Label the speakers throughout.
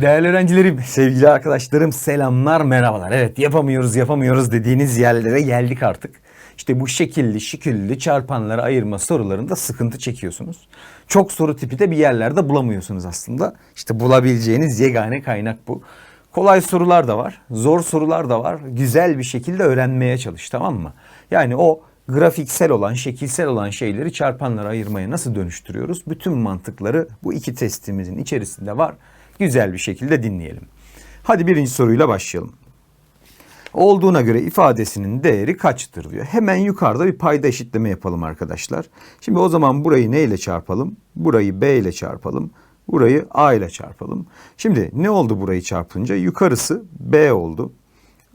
Speaker 1: Değerli öğrencilerim, sevgili arkadaşlarım selamlar, merhabalar. Evet yapamıyoruz yapamıyoruz dediğiniz yerlere geldik artık. İşte bu şekilli şekilli çarpanları ayırma sorularında sıkıntı çekiyorsunuz. Çok soru tipi de bir yerlerde bulamıyorsunuz aslında. İşte bulabileceğiniz yegane kaynak bu. Kolay sorular da var, zor sorular da var. Güzel bir şekilde öğrenmeye çalış tamam mı? Yani o grafiksel olan, şekilsel olan şeyleri çarpanlara ayırmaya nasıl dönüştürüyoruz? Bütün mantıkları bu iki testimizin içerisinde var. Güzel bir şekilde dinleyelim. Hadi birinci soruyla başlayalım. Olduğuna göre ifadesinin değeri kaçtır diyor. Hemen yukarıda bir payda eşitleme yapalım arkadaşlar. Şimdi o zaman burayı ne ile çarpalım? Burayı B ile çarpalım. Burayı A ile çarpalım. Şimdi ne oldu burayı çarpınca? Yukarısı B oldu.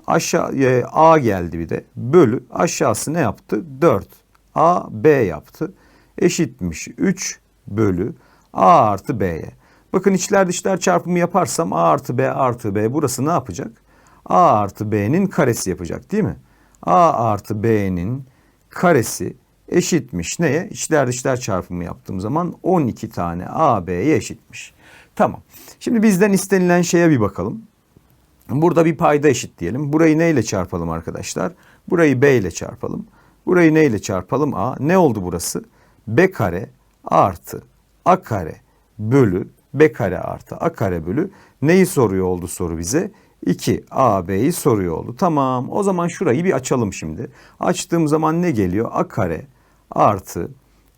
Speaker 1: Aşağı A geldi bir de. Bölü aşağısı ne yaptı? 4. A B yaptı. Eşitmiş 3 bölü A artı B'ye. Bakın içler dışlar çarpımı yaparsam A artı B artı B burası ne yapacak? A artı B'nin karesi yapacak değil mi? A artı B'nin karesi eşitmiş neye? İçler dışlar çarpımı yaptığım zaman 12 tane AB'ye eşitmiş. Tamam. Şimdi bizden istenilen şeye bir bakalım. Burada bir payda eşit diyelim. Burayı neyle çarpalım arkadaşlar? Burayı B ile çarpalım. Burayı neyle çarpalım? A. Ne oldu burası? B kare artı A kare bölü B kare artı A kare bölü neyi soruyor oldu soru bize? 2 AB'yi soruyor oldu. Tamam o zaman şurayı bir açalım şimdi. Açtığım zaman ne geliyor? A kare artı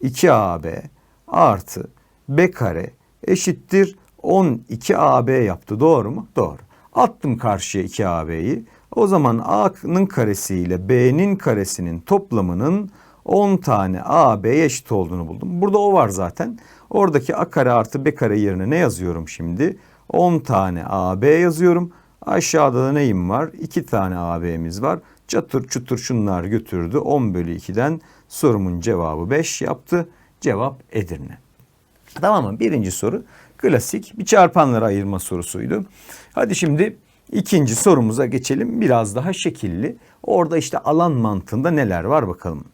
Speaker 1: 2AB artı B kare eşittir 12AB yaptı. Doğru mu? Doğru. Attım karşıya 2AB'yi. O zaman A'nın karesi ile B'nin karesinin toplamının 10 tane AB'ye eşit olduğunu buldum. Burada o var zaten. Oradaki A kare artı B kare yerine ne yazıyorum şimdi? 10 tane AB yazıyorum. Aşağıda da neyim var? 2 tane AB'miz var. Çatır çutur şunlar götürdü. 10 bölü 2'den sorumun cevabı 5 yaptı. Cevap Edirne. Tamam mı? Birinci soru klasik bir çarpanları ayırma sorusuydu. Hadi şimdi ikinci sorumuza geçelim. Biraz daha şekilli. Orada işte alan mantığında neler var bakalım.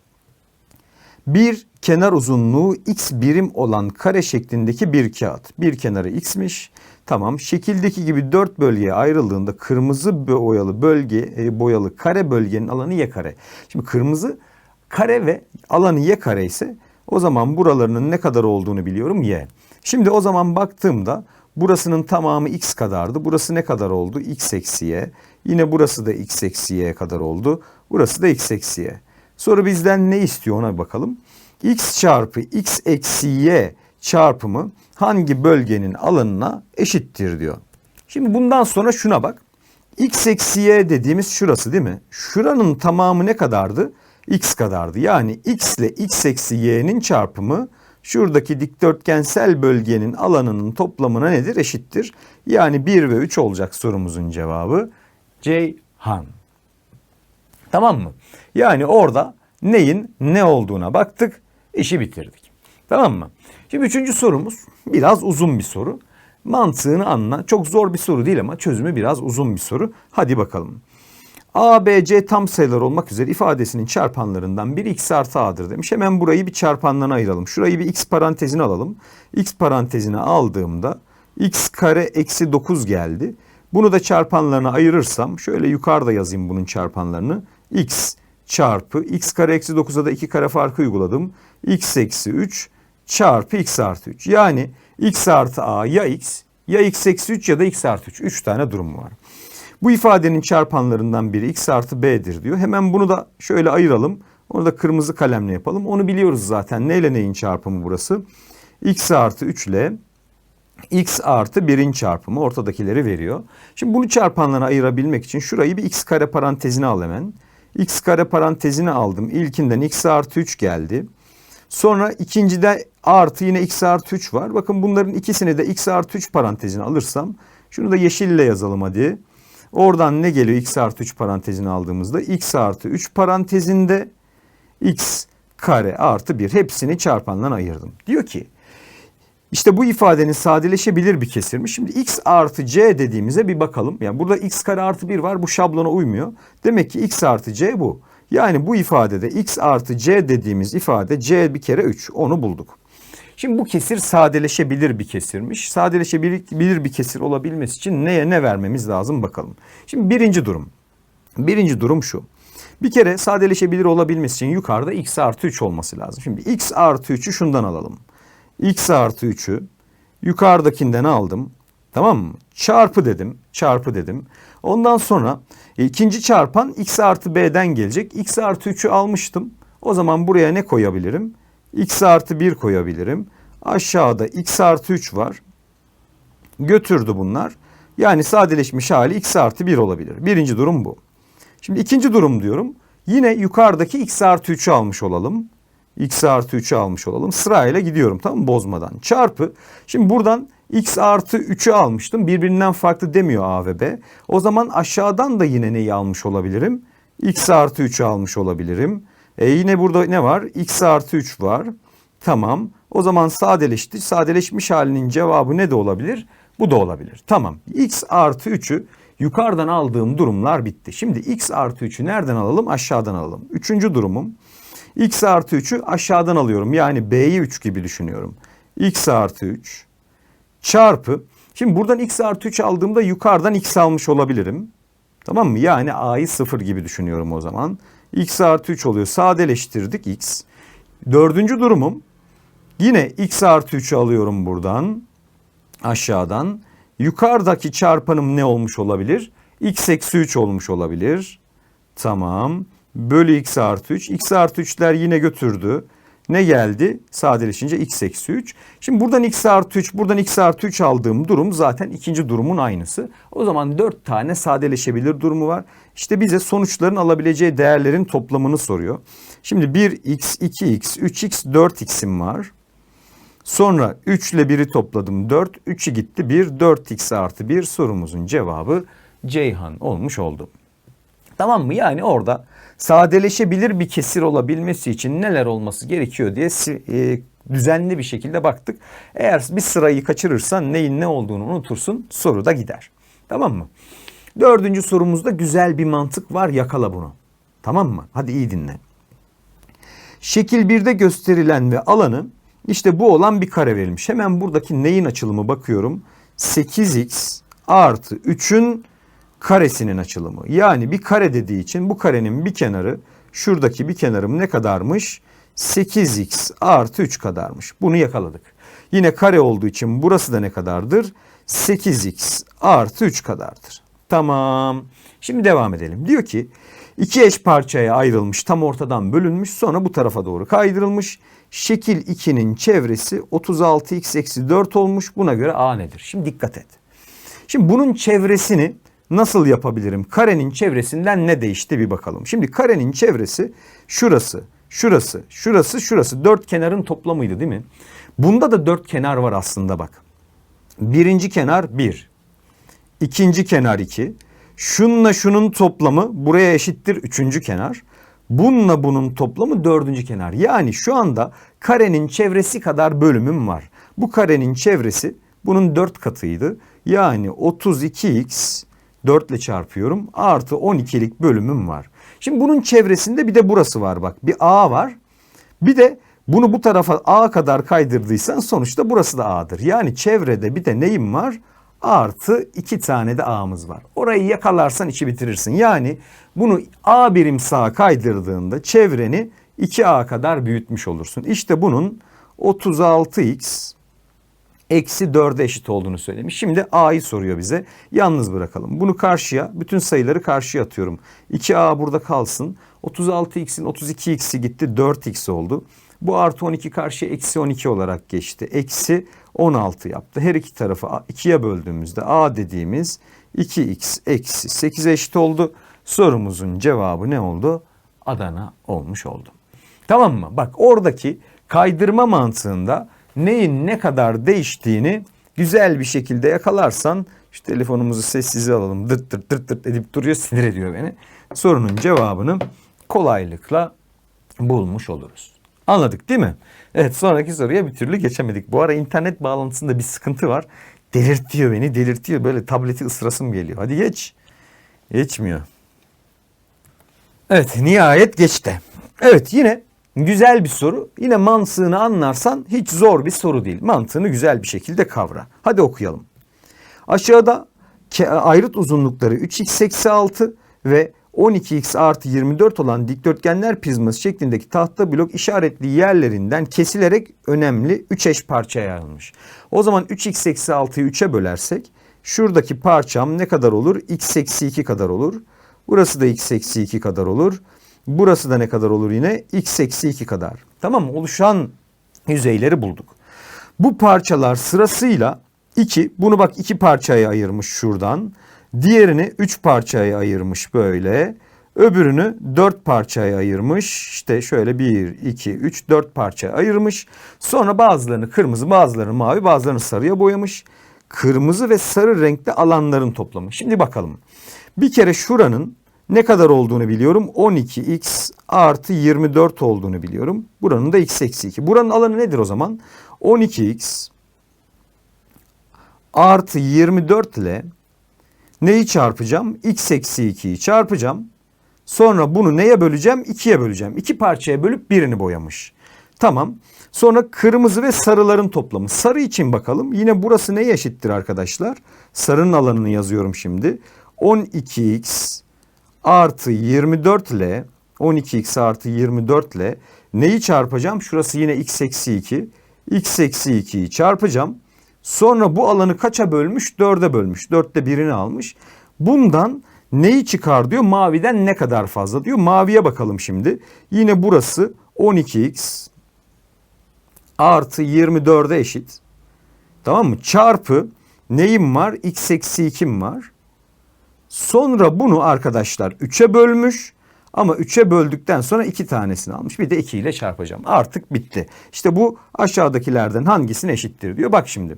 Speaker 1: Bir kenar uzunluğu x birim olan kare şeklindeki bir kağıt. Bir kenarı x'miş. Tamam şekildeki gibi dört bölgeye ayrıldığında kırmızı boyalı bölge e, boyalı kare bölgenin alanı y kare. Şimdi kırmızı kare ve alanı y kare ise o zaman buralarının ne kadar olduğunu biliyorum y. Şimdi o zaman baktığımda burasının tamamı x kadardı. Burası ne kadar oldu? x eksi y. Yine burası da x eksi y kadar oldu. Burası da x eksi y. Soru bizden ne istiyor ona bakalım. x çarpı x eksi y çarpımı hangi bölgenin alanına eşittir diyor. Şimdi bundan sonra şuna bak. x eksi y dediğimiz şurası değil mi? Şuranın tamamı ne kadardı? x kadardı. Yani x ile x eksi y'nin çarpımı şuradaki dikdörtgensel bölgenin alanının toplamına nedir? Eşittir. Yani 1 ve 3 olacak sorumuzun cevabı. Ceyhan. Tamam mı? Yani orada neyin ne olduğuna baktık, işi bitirdik. Tamam mı? Şimdi üçüncü sorumuz biraz uzun bir soru. Mantığını anla. Çok zor bir soru değil ama çözümü biraz uzun bir soru. Hadi bakalım. A, B, C tam sayılar olmak üzere ifadesinin çarpanlarından biri x artı a'dır demiş. Hemen burayı bir çarpanlarına ayıralım. Şurayı bir x parantezine alalım. x parantezine aldığımda x kare eksi 9 geldi. Bunu da çarpanlarına ayırırsam şöyle yukarıda yazayım bunun çarpanlarını. X çarpı x kare eksi 9'a da 2 kare farkı uyguladım. x eksi 3 çarpı x artı 3. Yani x artı a ya x ya x eksi 3 ya da x artı 3. 3 tane durum var. Bu ifadenin çarpanlarından biri x artı b'dir diyor. Hemen bunu da şöyle ayıralım. Onu da kırmızı kalemle yapalım. Onu biliyoruz zaten. Neyle neyin çarpımı burası? x artı 3 ile x artı 1'in çarpımı ortadakileri veriyor. Şimdi bunu çarpanlara ayırabilmek için şurayı bir x kare parantezine al hemen. X kare parantezine aldım. İlkinden x artı 3 geldi. Sonra ikincide artı yine x artı 3 var. Bakın bunların ikisini de x artı 3 parantezine alırsam şunu da yeşille yazalım hadi. Oradan ne geliyor x artı 3 parantezine aldığımızda? x artı 3 parantezinde x kare artı 1 hepsini çarpandan ayırdım. Diyor ki işte bu ifadenin sadeleşebilir bir kesirmi. Şimdi x artı c dediğimize bir bakalım. Yani burada x kare artı 1 var bu şablona uymuyor. Demek ki x artı c bu. Yani bu ifadede x artı c dediğimiz ifade c bir kere 3 onu bulduk. Şimdi bu kesir sadeleşebilir bir kesirmiş. Sadeleşebilir bir kesir olabilmesi için neye ne vermemiz lazım bakalım. Şimdi birinci durum. Birinci durum şu. Bir kere sadeleşebilir olabilmesi için yukarıda x artı 3 olması lazım. Şimdi x artı 3'ü şundan alalım. X artı 3'ü yukarıdakinden aldım. Tamam mı? Çarpı dedim. Çarpı dedim. Ondan sonra e, ikinci çarpan x artı b'den gelecek. x artı 3'ü almıştım. O zaman buraya ne koyabilirim? x artı 1 koyabilirim. Aşağıda x artı 3 var. Götürdü bunlar. Yani sadeleşmiş hali x artı 1 olabilir. Birinci durum bu. Şimdi ikinci durum diyorum. Yine yukarıdaki x artı 3'ü almış olalım. X artı 3'ü almış olalım. Sırayla gidiyorum tamam mı? Bozmadan. Çarpı. Şimdi buradan x artı 3'ü almıştım. Birbirinden farklı demiyor a ve b. O zaman aşağıdan da yine neyi almış olabilirim? x artı 3'ü almış olabilirim. E yine burada ne var? x artı 3 var. Tamam. O zaman sadeleşti. Sadeleşmiş halinin cevabı ne de olabilir? Bu da olabilir. Tamam. x artı 3'ü yukarıdan aldığım durumlar bitti. Şimdi x artı 3'ü nereden alalım? Aşağıdan alalım. Üçüncü durumum. X artı 3'ü aşağıdan alıyorum. Yani b'yi 3 gibi düşünüyorum. x artı 3 çarpı. Şimdi buradan x artı 3 aldığımda yukarıdan x almış olabilirim. Tamam mı? Yani a'yı 0 gibi düşünüyorum o zaman. x artı 3 oluyor. Sadeleştirdik x. Dördüncü durumum. Yine x artı 3'ü alıyorum buradan. Aşağıdan. Yukarıdaki çarpanım ne olmuş olabilir? x eksi 3 olmuş olabilir. Tamam. Bölü x artı 3. x artı 3'ler yine götürdü. Ne geldi? Sadeleşince x eksi 3. Şimdi buradan x artı 3, buradan x artı 3 aldığım durum zaten ikinci durumun aynısı. O zaman 4 tane sadeleşebilir durumu var. İşte bize sonuçların alabileceği değerlerin toplamını soruyor. Şimdi 1x, 2x, 3x, 4x'im var. Sonra 3 ile 1'i topladım 4. 3'ü gitti 1. 4x artı 1 sorumuzun cevabı Ceyhan olmuş oldu. Tamam mı? Yani orada sadeleşebilir bir kesir olabilmesi için neler olması gerekiyor diye e, düzenli bir şekilde baktık. Eğer bir sırayı kaçırırsan neyin ne olduğunu unutursun soru da gider. Tamam mı? Dördüncü sorumuzda güzel bir mantık var yakala bunu. Tamam mı? Hadi iyi dinle. Şekil 1'de gösterilen ve alanı işte bu olan bir kare verilmiş. Hemen buradaki neyin açılımı bakıyorum. 8x artı 3'ün karesinin açılımı. Yani bir kare dediği için bu karenin bir kenarı şuradaki bir kenarım ne kadarmış? 8x artı 3 kadarmış. Bunu yakaladık. Yine kare olduğu için burası da ne kadardır? 8x artı 3 kadardır. Tamam. Şimdi devam edelim. Diyor ki iki eş parçaya ayrılmış tam ortadan bölünmüş sonra bu tarafa doğru kaydırılmış. Şekil 2'nin çevresi 36x eksi 4 olmuş. Buna göre a nedir? Şimdi dikkat et. Şimdi bunun çevresini nasıl yapabilirim? Karenin çevresinden ne değişti bir bakalım. Şimdi karenin çevresi şurası, şurası, şurası, şurası. Dört kenarın toplamıydı değil mi? Bunda da dört kenar var aslında bak. Birinci kenar bir. ikinci kenar iki. Şunla şunun toplamı buraya eşittir üçüncü kenar. Bununla bunun toplamı dördüncü kenar. Yani şu anda karenin çevresi kadar bölümüm var. Bu karenin çevresi bunun dört katıydı. Yani 32x 4 ile çarpıyorum. Artı 12'lik bölümüm var. Şimdi bunun çevresinde bir de burası var bak. Bir A var. Bir de bunu bu tarafa A kadar kaydırdıysan sonuçta burası da A'dır. Yani çevrede bir de neyim var? Artı iki tane de A'mız var. Orayı yakalarsan içi bitirirsin. Yani bunu A birim sağa kaydırdığında çevreni 2A kadar büyütmüş olursun. İşte bunun 36x eksi 4'e eşit olduğunu söylemiş. Şimdi a'yı soruyor bize. Yalnız bırakalım. Bunu karşıya, bütün sayıları karşıya atıyorum. 2a burada kalsın. 36x'in 32x'i gitti 4x oldu. Bu artı 12 karşıya eksi 12 olarak geçti. Eksi 16 yaptı. Her iki tarafı 2'ye böldüğümüzde a dediğimiz 2x eksi 8 eşit oldu. Sorumuzun cevabı ne oldu? Adana olmuş oldu. Tamam mı? Bak oradaki kaydırma mantığında neyin ne kadar değiştiğini güzel bir şekilde yakalarsan şu telefonumuzu sessize alalım dırt dırt dırt dırt edip duruyor sinir ediyor beni. Sorunun cevabını kolaylıkla bulmuş oluruz. Anladık değil mi? Evet sonraki soruya bir türlü geçemedik. Bu ara internet bağlantısında bir sıkıntı var. Delirtiyor beni delirtiyor böyle tableti ısırasım geliyor. Hadi geç. Geçmiyor. Evet nihayet geçti. Evet yine Güzel bir soru. Yine mantığını anlarsan hiç zor bir soru değil. Mantığını güzel bir şekilde kavra. Hadi okuyalım. Aşağıda ayrıt uzunlukları 3x eksi 6 ve 12x artı 24 olan dikdörtgenler prizması şeklindeki tahta blok işaretli yerlerinden kesilerek önemli 3 eş parçaya ayrılmış. O zaman 3x eksi 6'yı 3'e bölersek şuradaki parçam ne kadar olur? x eksi 2 kadar olur. Burası da x eksi 2 kadar olur. Burası da ne kadar olur yine? x eksi 2 kadar. Tamam mı? Oluşan yüzeyleri bulduk. Bu parçalar sırasıyla iki, bunu bak iki parçaya ayırmış şuradan. Diğerini üç parçaya ayırmış böyle. Öbürünü dört parçaya ayırmış. İşte şöyle bir, iki, üç, dört parçaya ayırmış. Sonra bazılarını kırmızı, bazılarını mavi, bazılarını sarıya boyamış. Kırmızı ve sarı renkli alanların toplamı. Şimdi bakalım. Bir kere şuranın ne kadar olduğunu biliyorum. 12x artı 24 olduğunu biliyorum. Buranın da x eksi 2. Buranın alanı nedir o zaman? 12x artı 24 ile neyi çarpacağım? x eksi 2'yi çarpacağım. Sonra bunu neye böleceğim? 2'ye böleceğim. İki parçaya bölüp birini boyamış. Tamam. Sonra kırmızı ve sarıların toplamı. Sarı için bakalım. Yine burası neye eşittir arkadaşlar? Sarının alanını yazıyorum şimdi. 12x artı 24 ile 12x artı 24 ile neyi çarpacağım? Şurası yine x eksi 2. x eksi 2'yi çarpacağım. Sonra bu alanı kaça bölmüş? 4'e bölmüş. 4'te birini almış. Bundan neyi çıkar diyor? Maviden ne kadar fazla diyor. Maviye bakalım şimdi. Yine burası 12x artı 24'e eşit. Tamam mı? Çarpı neyim var? x eksi 2'm var. Sonra bunu arkadaşlar 3'e bölmüş. Ama 3'e böldükten sonra 2 tanesini almış. Bir de 2 ile çarpacağım. Artık bitti. İşte bu aşağıdakilerden hangisine eşittir diyor. Bak şimdi.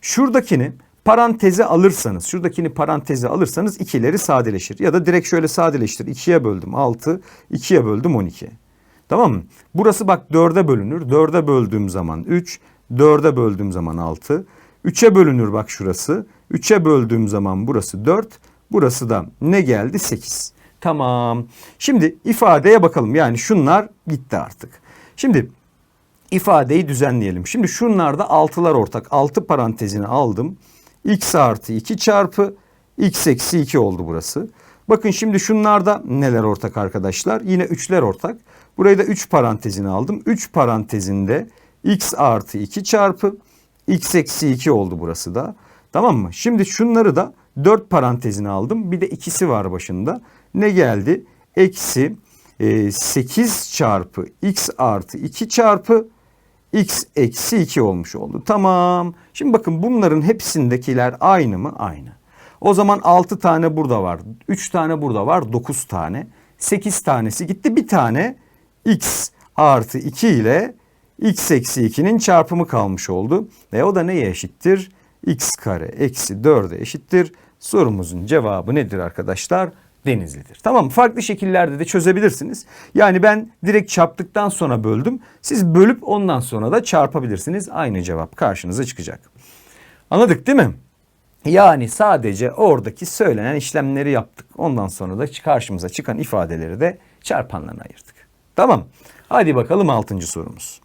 Speaker 1: Şuradakini paranteze alırsanız, şuradakini paranteze alırsanız ikileri sadeleşir. Ya da direkt şöyle sadeleştir. 2'ye böldüm 6, 2'ye böldüm 12. Tamam mı? Burası bak 4'e bölünür. 4'e böldüğüm zaman 3, 4'e böldüğüm zaman 6. 3'e bölünür bak şurası. 3'e böldüğüm zaman burası 4. Burası da ne geldi? 8. Tamam. Şimdi ifadeye bakalım. Yani şunlar gitti artık. Şimdi ifadeyi düzenleyelim. Şimdi şunlarda 6'lar ortak. 6 parantezini aldım. x artı 2 çarpı x eksi 2 oldu burası. Bakın şimdi şunlarda neler ortak arkadaşlar? Yine 3'ler ortak. Burayı da 3 parantezini aldım. 3 parantezinde x artı 2 çarpı x eksi 2 oldu burası da. Tamam mı? Şimdi şunları da 4 parantezini aldım. Bir de ikisi var başında. Ne geldi? Eksi e, 8 çarpı x artı 2 çarpı x eksi 2 olmuş oldu. Tamam. Şimdi bakın bunların hepsindekiler aynı mı? Aynı. O zaman 6 tane burada var. 3 tane burada var. 9 tane. 8 tanesi gitti. Bir tane x artı 2 ile x eksi 2'nin çarpımı kalmış oldu. Ve o da neye eşittir? x kare eksi 4'e eşittir. Sorumuzun cevabı nedir arkadaşlar? Denizlidir. Tamam Farklı şekillerde de çözebilirsiniz. Yani ben direkt çarptıktan sonra böldüm. Siz bölüp ondan sonra da çarpabilirsiniz. Aynı cevap karşınıza çıkacak. Anladık değil mi? Yani sadece oradaki söylenen işlemleri yaptık. Ondan sonra da karşımıza çıkan ifadeleri de çarpanlarına ayırdık. Tamam. Hadi bakalım 6. sorumuz.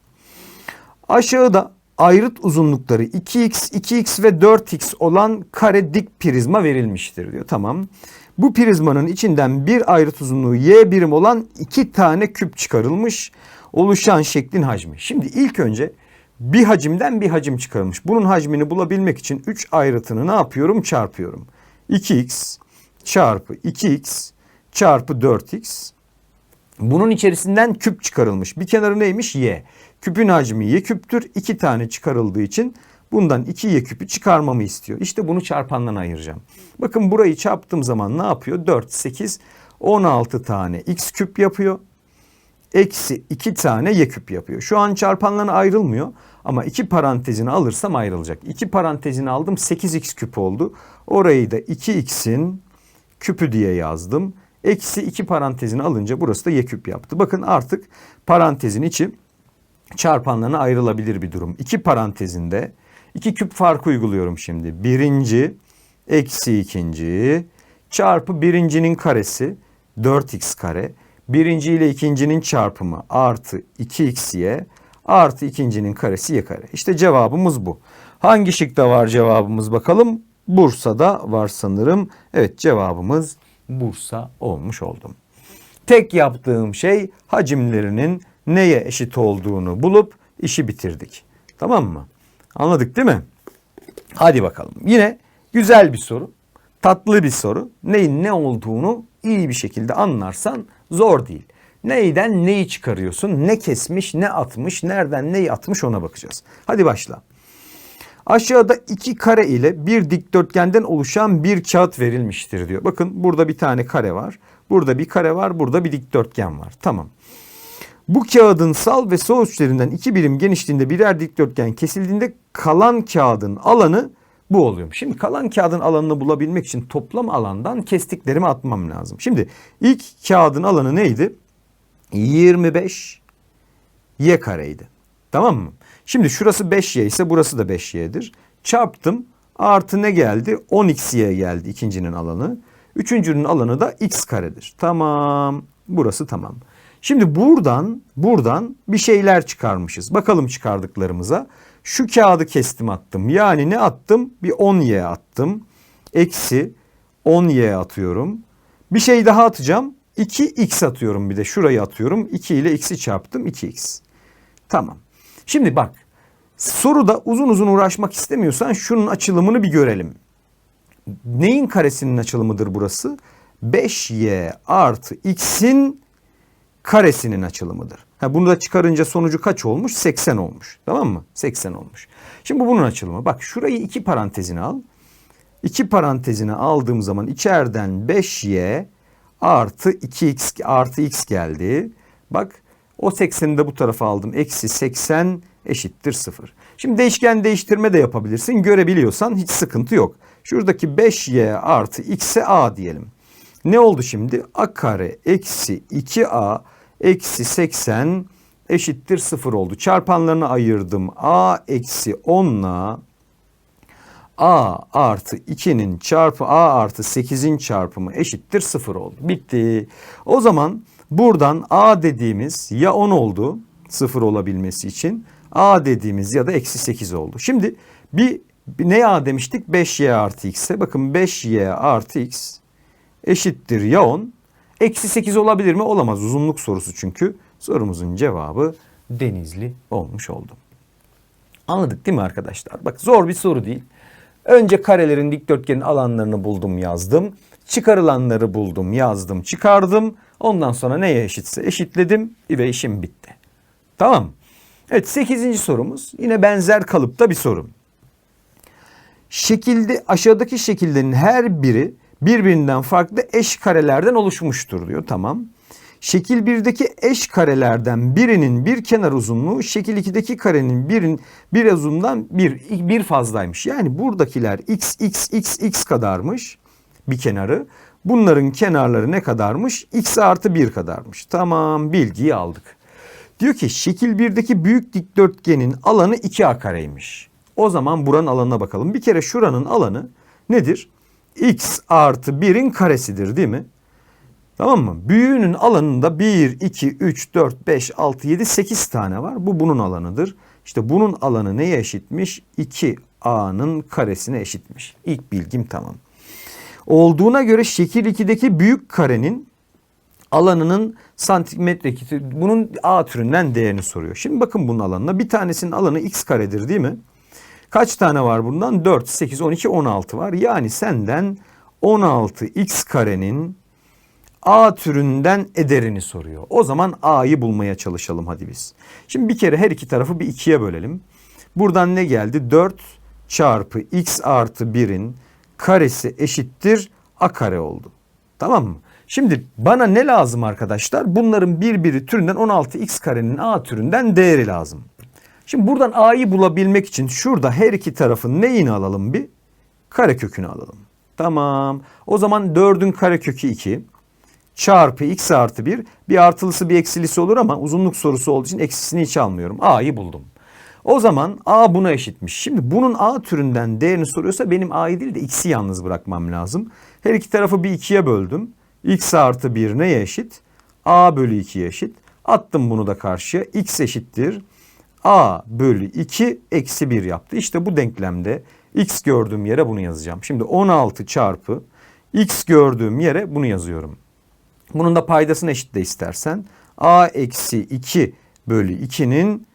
Speaker 1: Aşağıda ayrıt uzunlukları 2x, 2x ve 4x olan kare dik prizma verilmiştir diyor. Tamam. Bu prizmanın içinden bir ayrıt uzunluğu y birim olan iki tane küp çıkarılmış. Oluşan şeklin hacmi. Şimdi ilk önce bir hacimden bir hacim çıkarılmış. Bunun hacmini bulabilmek için 3 ayrıtını ne yapıyorum? Çarpıyorum. 2x çarpı 2x çarpı 4x. Bunun içerisinden küp çıkarılmış. Bir kenarı neymiş? Y. Küpün hacmi y küptür. İki tane çıkarıldığı için bundan 2 y küpü çıkarmamı istiyor. İşte bunu çarpandan ayıracağım. Bakın burayı çarptığım zaman ne yapıyor? 4, 8, 16 tane x küp yapıyor. Eksi 2 tane y küp yapıyor. Şu an çarpanlarına ayrılmıyor. Ama iki parantezini alırsam ayrılacak. İki parantezini aldım 8x küp oldu. Orayı da 2x'in küpü diye yazdım. Eksi 2 parantezini alınca burası da y küp yaptı. Bakın artık parantezin içi çarpanlarına ayrılabilir bir durum. İki parantezinde iki küp farkı uyguluyorum şimdi. Birinci eksi ikinci çarpı birincinin karesi 4x kare. Birinci ile ikincinin çarpımı artı 2xy artı ikincinin karesi y kare. İşte cevabımız bu. Hangi şıkta var cevabımız bakalım? Bursa'da var sanırım. Evet cevabımız Bursa olmuş oldum. Tek yaptığım şey hacimlerinin neye eşit olduğunu bulup işi bitirdik. Tamam mı? Anladık değil mi? Hadi bakalım. Yine güzel bir soru. Tatlı bir soru. Neyin ne olduğunu iyi bir şekilde anlarsan zor değil. Neyden neyi çıkarıyorsun? Ne kesmiş, ne atmış, nereden neyi atmış ona bakacağız. Hadi başla. Aşağıda iki kare ile bir dikdörtgenden oluşan bir kağıt verilmiştir diyor. Bakın burada bir tane kare var. Burada bir kare var. Burada bir dikdörtgen var. Tamam. Bu kağıdın sal ve sol uçlarından iki birim genişliğinde birer dikdörtgen kesildiğinde kalan kağıdın alanı bu oluyor. Şimdi kalan kağıdın alanını bulabilmek için toplam alandan kestiklerimi atmam lazım. Şimdi ilk kağıdın alanı neydi? 25 y kareydi. Tamam mı? Şimdi şurası 5y ise burası da 5y'dir. Çarptım. Artı ne geldi? 10xy geldi ikincinin alanı. Üçüncünün alanı da x karedir. Tamam. Burası tamam. Şimdi buradan buradan bir şeyler çıkarmışız. Bakalım çıkardıklarımıza. Şu kağıdı kestim attım. Yani ne attım? Bir 10y attım. Eksi 10y atıyorum. Bir şey daha atacağım. 2x atıyorum bir de. Şurayı atıyorum. 2 ile x'i çarptım. 2x. Tamam. Şimdi bak. Soruda uzun uzun uğraşmak istemiyorsan şunun açılımını bir görelim. Neyin karesinin açılımıdır burası? 5y artı x'in karesinin açılımıdır. Ha, bunu da çıkarınca sonucu kaç olmuş? 80 olmuş. Tamam mı? 80 olmuş. Şimdi bu bunun açılımı. Bak şurayı iki parantezine al. İki parantezine aldığım zaman içeriden 5y artı 2x artı x geldi. Bak o 80'i de bu tarafa aldım. Eksi 80 eşittir 0. Şimdi değişken değiştirme de yapabilirsin. Görebiliyorsan hiç sıkıntı yok. Şuradaki 5y artı x'e a diyelim. Ne oldu şimdi? a kare eksi 2a eksi 80 eşittir 0 oldu. Çarpanlarını ayırdım. a eksi 10 ile a artı 2'nin çarpı a artı 8'in çarpımı eşittir 0 oldu. Bitti. O zaman buradan a dediğimiz ya 10 oldu 0 olabilmesi için. a dediğimiz ya da eksi 8 oldu. Şimdi bir ne a demiştik? 5y artı x'e. Bakın 5y artı x eşittir ya 10. Eksi 8 olabilir mi? Olamaz. Uzunluk sorusu çünkü. Sorumuzun cevabı denizli olmuş oldu. Anladık değil mi arkadaşlar? Bak zor bir soru değil. Önce karelerin dikdörtgenin alanlarını buldum yazdım. Çıkarılanları buldum yazdım çıkardım. Ondan sonra neye eşitse eşitledim ve işim bitti. Tamam. Evet 8. sorumuz yine benzer kalıpta bir soru. Şekilde aşağıdaki şekillerin her biri birbirinden farklı eş karelerden oluşmuştur diyor. Tamam. Şekil 1'deki eş karelerden birinin bir kenar uzunluğu şekil 2'deki karenin birin bir uzunluğundan bir, bir fazlaymış. Yani buradakiler x x x x kadarmış bir kenarı. Bunların kenarları ne kadarmış? x artı 1 kadarmış. Tamam bilgiyi aldık. Diyor ki şekil 1'deki büyük dikdörtgenin alanı 2a kareymiş. O zaman buranın alanına bakalım. Bir kere şuranın alanı nedir? x artı 1'in karesidir değil mi? Tamam mı? Büyüğünün alanında 1, 2, 3, 4, 5, 6, 7, 8 tane var. Bu bunun alanıdır. İşte bunun alanı neye eşitmiş? 2a'nın karesine eşitmiş. İlk bilgim tamam. Olduğuna göre şekil 2'deki büyük karenin alanının santimetre bunun a türünden değerini soruyor. Şimdi bakın bunun alanına. Bir tanesinin alanı x karedir değil mi? Kaç tane var bundan? 4, 8, 12, 16 var. Yani senden 16 x karenin A türünden ederini soruyor. O zaman A'yı bulmaya çalışalım hadi biz. Şimdi bir kere her iki tarafı bir ikiye bölelim. Buradan ne geldi? 4 çarpı x artı 1'in karesi eşittir A kare oldu. Tamam mı? Şimdi bana ne lazım arkadaşlar? Bunların birbiri türünden 16x karenin A türünden değeri lazım. Şimdi buradan A'yı bulabilmek için şurada her iki tarafın neyini alalım bir? Karekökünü alalım. Tamam. O zaman 4'ün karekökü 2 çarpı x artı 1 bir artılısı bir eksilisi olur ama uzunluk sorusu olduğu için eksisini hiç almıyorum. A'yı buldum. O zaman A buna eşitmiş. Şimdi bunun A türünden değerini soruyorsa benim A'yı değil de x'i yalnız bırakmam lazım. Her iki tarafı bir ikiye böldüm. x artı 1 neye eşit? A bölü 2'ye eşit. Attım bunu da karşıya. X eşittir. A bölü 2 eksi 1 yaptı. İşte bu denklemde X gördüğüm yere bunu yazacağım. Şimdi 16 çarpı X gördüğüm yere bunu yazıyorum. Bunun da paydasını eşitle istersen. A eksi 2 bölü 2'nin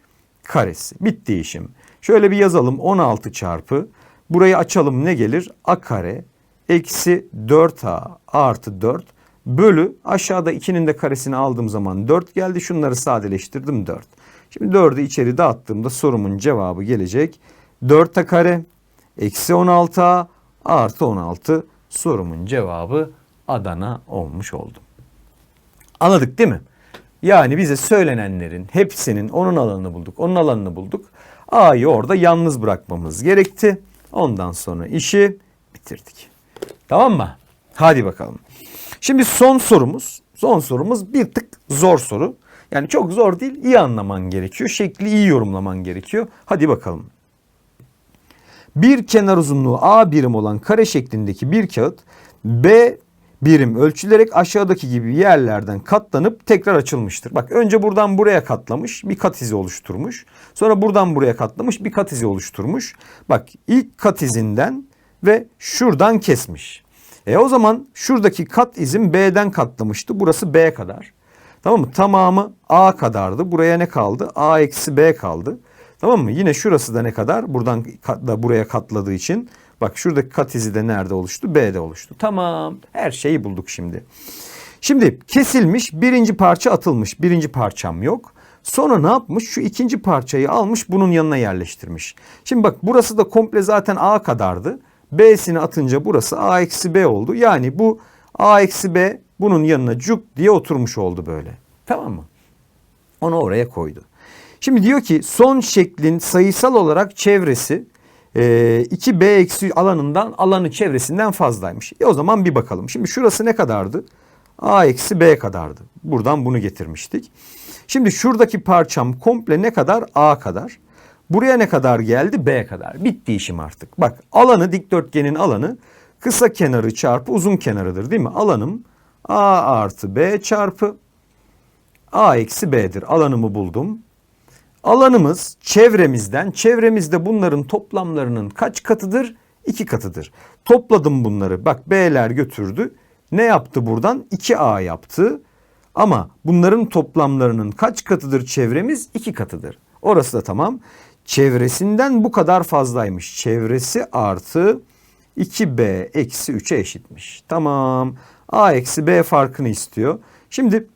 Speaker 1: karesi. Bitti işim. Şöyle bir yazalım 16 çarpı. Burayı açalım ne gelir? A kare eksi 4A artı 4 bölü aşağıda 2'nin de karesini aldığım zaman 4 geldi. Şunları sadeleştirdim 4. Şimdi 4'ü içeri dağıttığımda sorumun cevabı gelecek. 4A kare eksi 16A artı 16 sorumun cevabı Adana olmuş oldu. Anladık değil mi? Yani bize söylenenlerin hepsinin onun alanını bulduk, onun alanını bulduk. A'yı orada yalnız bırakmamız gerekti. Ondan sonra işi bitirdik. Tamam mı? Hadi bakalım. Şimdi son sorumuz. Son sorumuz bir tık zor soru. Yani çok zor değil, iyi anlaman gerekiyor. Şekli iyi yorumlaman gerekiyor. Hadi bakalım. Bir kenar uzunluğu A birim olan kare şeklindeki bir kağıt B birim ölçülerek aşağıdaki gibi yerlerden katlanıp tekrar açılmıştır. Bak önce buradan buraya katlamış bir kat izi oluşturmuş. Sonra buradan buraya katlamış bir kat izi oluşturmuş. Bak ilk kat izinden ve şuradan kesmiş. E o zaman şuradaki kat izim B'den katlamıştı. Burası B kadar. Tamam mı? Tamamı A kadardı. Buraya ne kaldı? A eksi B kaldı. Tamam mı? Yine şurası da ne kadar? Buradan da buraya katladığı için. Bak şuradaki kat izi de nerede oluştu? B'de oluştu. Tamam. Her şeyi bulduk şimdi. Şimdi kesilmiş birinci parça atılmış. Birinci parçam yok. Sonra ne yapmış? Şu ikinci parçayı almış bunun yanına yerleştirmiş. Şimdi bak burası da komple zaten A kadardı. B'sini atınca burası A eksi B oldu. Yani bu A eksi B bunun yanına cuk diye oturmuş oldu böyle. Tamam mı? Onu oraya koydu. Şimdi diyor ki son şeklin sayısal olarak çevresi 2B eksi alanından alanı çevresinden fazlaymış. E o zaman bir bakalım. Şimdi şurası ne kadardı? A eksi B kadardı. Buradan bunu getirmiştik. Şimdi şuradaki parçam komple ne kadar? A kadar. Buraya ne kadar geldi? B kadar. Bitti işim artık. Bak alanı dikdörtgenin alanı kısa kenarı çarpı uzun kenarıdır değil mi? Alanım A artı B çarpı A eksi B'dir. Alanımı buldum. Alanımız çevremizden, çevremizde bunların toplamlarının kaç katıdır? İki katıdır. Topladım bunları. Bak B'ler götürdü. Ne yaptı buradan? 2A yaptı. Ama bunların toplamlarının kaç katıdır çevremiz? İki katıdır. Orası da tamam. Çevresinden bu kadar fazlaymış. Çevresi artı 2B eksi 3'e eşitmiş. Tamam. A eksi B farkını istiyor. Şimdi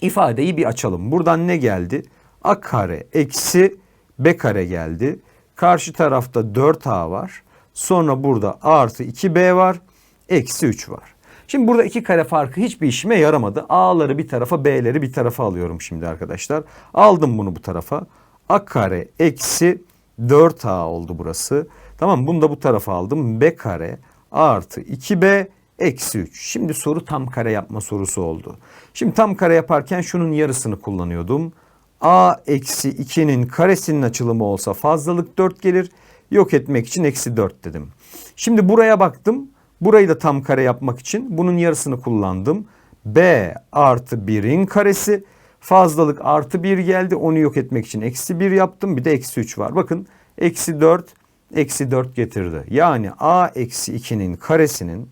Speaker 1: ifadeyi bir açalım. Buradan ne geldi? A kare eksi B kare geldi. Karşı tarafta 4A var. Sonra burada artı 2B var. Eksi 3 var. Şimdi burada iki kare farkı hiçbir işime yaramadı. A'ları bir tarafa B'leri bir tarafa alıyorum şimdi arkadaşlar. Aldım bunu bu tarafa. A kare eksi 4A oldu burası. Tamam bunu da bu tarafa aldım. B kare artı 2B eksi 3. Şimdi soru tam kare yapma sorusu oldu. Şimdi tam kare yaparken şunun yarısını kullanıyordum. A eksi 2'nin karesinin açılımı olsa fazlalık 4 gelir. Yok etmek için eksi 4 dedim. Şimdi buraya baktım. Burayı da tam kare yapmak için bunun yarısını kullandım. B artı 1'in karesi fazlalık artı 1 geldi. Onu yok etmek için eksi 1 yaptım. Bir de eksi 3 var. Bakın eksi 4 eksi 4 getirdi. Yani A eksi 2'nin karesinin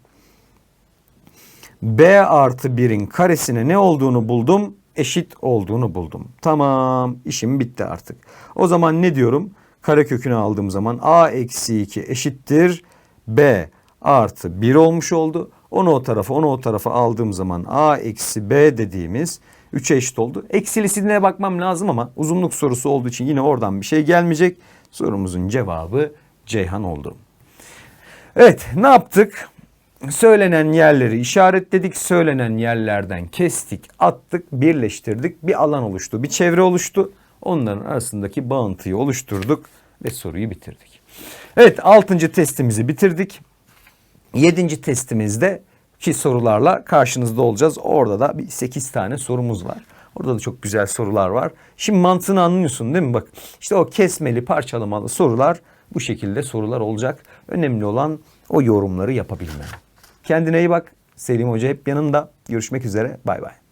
Speaker 1: B artı 1'in karesine ne olduğunu buldum? Eşit olduğunu buldum. Tamam işim bitti artık. O zaman ne diyorum? Kare kökünü aldığım zaman A eksi 2 eşittir B artı 1 olmuş oldu. Onu o tarafa onu o tarafa aldığım zaman A eksi B dediğimiz 3'e eşit oldu. Eksilisine bakmam lazım ama uzunluk sorusu olduğu için yine oradan bir şey gelmeyecek. Sorumuzun cevabı Ceyhan oldu. Evet ne yaptık? Söylenen yerleri işaretledik. Söylenen yerlerden kestik, attık, birleştirdik. Bir alan oluştu, bir çevre oluştu. Onların arasındaki bağıntıyı oluşturduk ve soruyu bitirdik. Evet 6. testimizi bitirdik. 7. testimizde ki sorularla karşınızda olacağız. Orada da bir 8 tane sorumuz var. Orada da çok güzel sorular var. Şimdi mantığını anlıyorsun değil mi? Bak işte o kesmeli, parçalamalı sorular bu şekilde sorular olacak. Önemli olan o yorumları yapabilmen. Kendine iyi bak. Selim Hoca hep yanında. Görüşmek üzere. Bay bay.